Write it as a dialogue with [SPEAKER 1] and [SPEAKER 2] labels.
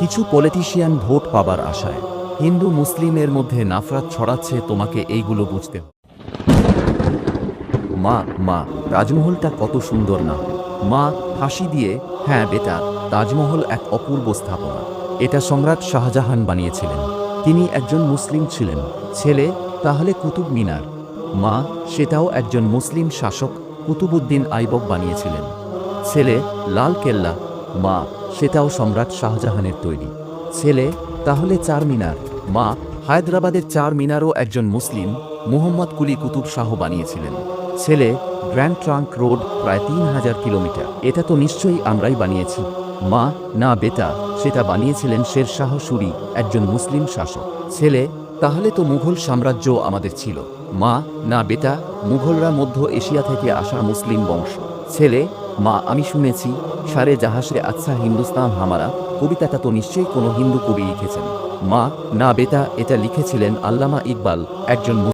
[SPEAKER 1] কিছু politician vote পাবার আশায়। হিন্দু মুসলিমের মধ্যে নাফরাত ছড়াচ্ছে তোমাকে এইগুলো বুঝতে। মা মা, তাজমহলটা কত সুন্দর না। মা, ফাঁসি দিয়ে হ্যাঁ বেটা, তাজমহল এক অপূর্ব স্থাপনা। এটা সম্রাট শাহজাহান বানিয়েছিলেন। তিনি একজন মুসলিম ছিলেন। ছেলে, তাহলে কুতুব মিনার। মা, সেটাও একজন মুসলিম শাসক কুতুবুদ্দিন আইবক বানিয়েছিলেন। ছেলে, লাল কেল্লা। মা সেটাও সম্রাট শাহজাহানের তৈরি। ছেলে, তাহলে চার মিনার। মা, হায়দ্রাবাদের চার মিনারও একজন মুসলিম, মুহম্মদ কুলি কুতুব শাহ বানিয়েছিলেন। ছেলে, গ্র্যান্ড ট্রাঙ্ক রোড প্রায় তিন হাজার কিলোমিটার। এটা তো নিশ্চয়ই আমরাই বানিয়েছি। মা, না বেটা, সেটা বানিয়েছিলেন শের শাহ সুরি, একজন মুসলিম শাসক। ছেলে, তাহলে তো মুঘল সাম্রাজ্য আমাদের ছিল। মা, না বেটা, মুঘলরা মধ্য এশিয়া থেকে আসা মুসলিম বংশ। ছেলে, মা, আমি শুনেছি, সারে জাহাসে আচ্ছা হিন্দুস্তান হামারা কবিতাটা তো নিশ্চয়ই কোনো হিন্দু কবি লিখেছেন। মা, না বেটা, এটা লিখেছিলেন আল্লামা ইকবাল, একজন